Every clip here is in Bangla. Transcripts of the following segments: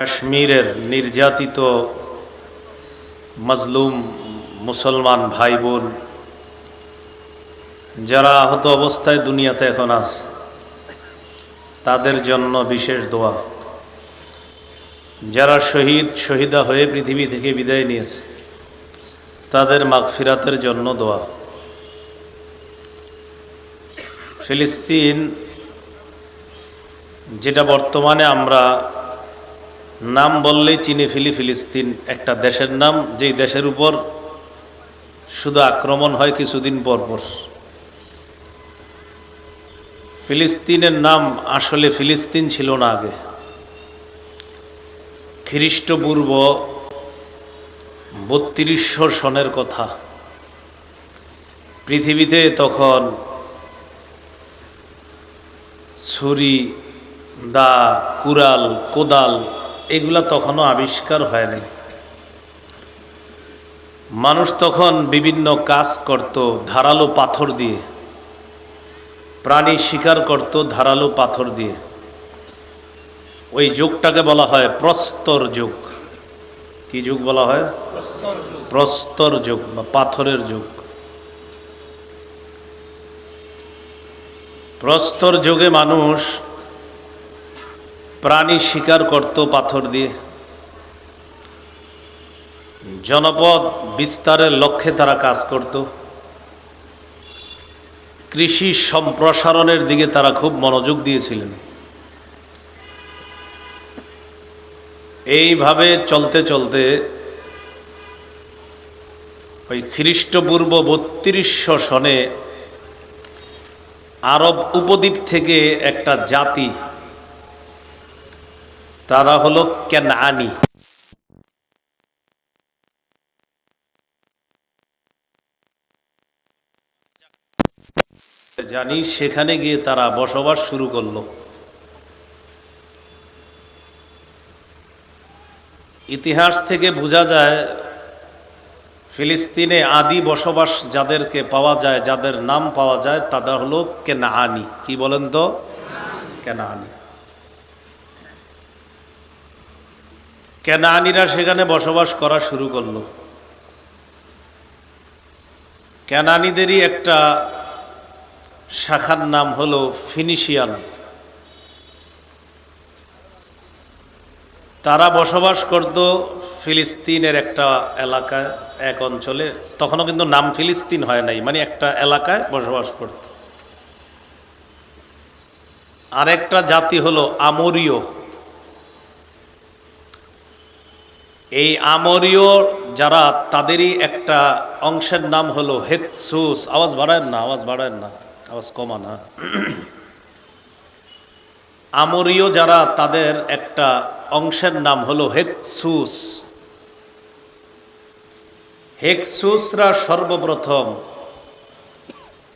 কাশ্মীরের নির্যাতিত মজলুম মুসলমান ভাই বোন যারা আহত অবস্থায় দুনিয়াতে এখন আছে, তাদের জন্য বিশেষ দোয়া। যারা শহীদ, শহীদা হয়ে পৃথিবী থেকে বিদায় নিয়েছে, তাদের মাগফিরাতের জন্য দোয়া। ফিলিস্তিন, যেটা বর্তমানে আমরা নাম বললেই চিনে ফেলি ফিলিস্তিন, একটা দেশের নাম, যেই দেশের উপর শুধু আক্রমণ হয় কিছুদিন পর পর। ফিলিস্তিনের নাম আসলে ফিলিস্তিন ছিল না আগে। খ্রিস্টপূর্ব বত্রিশশো সনের কথা। পৃথিবীতে তখন ছুরি, দা কুরাল কোদাল এগুলা তখনও আবিষ্কার হয়নি। মানুষ তখন বিভিন্ন কাজ করত, ধারালো পাথর দিয়ে। প্রাণী শিকার করত, ধারালো পাথর দিয়ে। ওই যুগটাকে বলা হয় প্রস্তর যুগ। কি যুগ বলা হয়? প্রস্তর যুগ বা পাথরের যুগ। প্রস্তর যুগে মানুষ প্রাণী শিকার করত পাথর দিয়ে। জনপদ বিস্তারের লক্ষ্যে তারা কাজ করত। কৃষি সম্প্রসারণের দিকে তারা খুব মনোযোগ দিয়েছিলেন। এইভাবে চলতে চলতে ওই খ্রিস্টপূর্ব বত্রিশশো সনে আরব উপদ্বীপ থেকে একটা জাতি তারা হলো কেনানি জানি সেখানে গিয়ে তারা বসবাস শুরু করল। ইতিহাস থেকে বোঝা যায়, ফিলিস্তিনে আদি বসবাস যাদেরকে পাওয়া যায়, যাদের নাম পাওয়া যায় তাদের হলো কেনানি কি বলেন তো? কেনানি কেনানিরা সেখানে বসবাস করা শুরু করল। কেনানিদেরই একটা শাখার নাম হলো ফিনিশিয়ান। তারা বসবাস করত ফিলিস্তিনের একটা এলাকায় এক অঞ্চলে। তখনও কিন্তু নাম ফিলিস্তিন হয় নাই মানে একটা এলাকায় বসবাস করত। আরেকটা জাতি হলো আমরীয়। এই আমরীয় যারা, তাদেরই একটা অংশের নাম হলো হেকসুস আওয়াজ বাড়ায় না, আওয়াজ বাড়ায় না, আওয়াজ কমা না আমরীয় যারা, তাদের একটা অংশের নাম হলো হেকসুস হেকসুসরা সর্বপ্রথম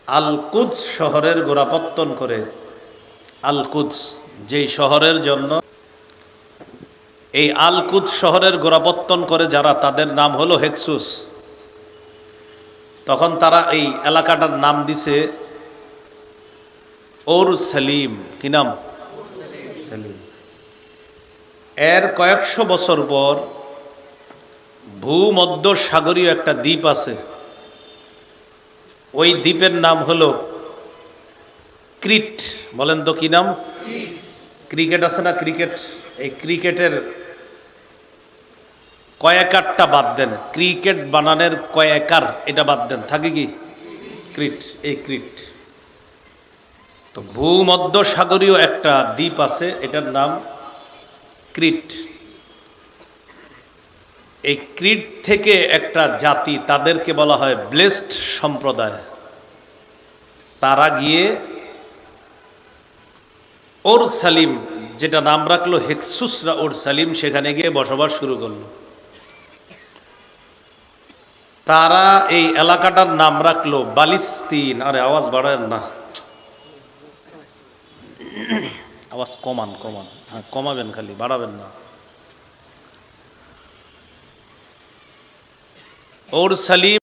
আলকুদস শহরের গোড়াপত্তন করে। আলকুদস, যেই শহরের জন্য এই আলকুদ শহরের গোড়াপত্তন করে যারা, তাদের নাম হলো হেক্সুস। তখন তারা এই এলাকাটার নাম দিছে ওর সেলিম কি নাম? সেলিম এর কয়েকশো বছর পর ভূমধ্য সাগরীয় একটা দ্বীপ আছে। ওই দ্বীপের নাম হলো ক্রিট। বলেন তো কি নাম? ক্রিকেট আছে না ক্রিকেট? এই ক্রিকেটের কয়েকারটা বাদ দেন। ক্রিকেট বানানের কয়েকার এটা বাদ দেন। থাকে কি? ক্রিট, এই ক্রিট। তো ভূমধ্য সাগরীয় একটা দ্বীপ আছে, এটার নাম ক্রিট। এই ক্রিট থেকে একটা জাতি, তাদেরকে বলা হয় ব্লেসড সম্প্রদায়। তারা গিয়ে ওর সালিম যেটা নাম রাখল হেক্সুসরা ওর সালিম সেখানে গিয়ে বসবাস শুরু করল। তারা এই এলাকাটার নাম রাখল বালিস্তিন। আরে, আওয়াজ বাড়ায় না। আওয়াজ কমান কমান। হ্যাঁ কমাবেন খালি, বাড়াবেন না। ওর সালিম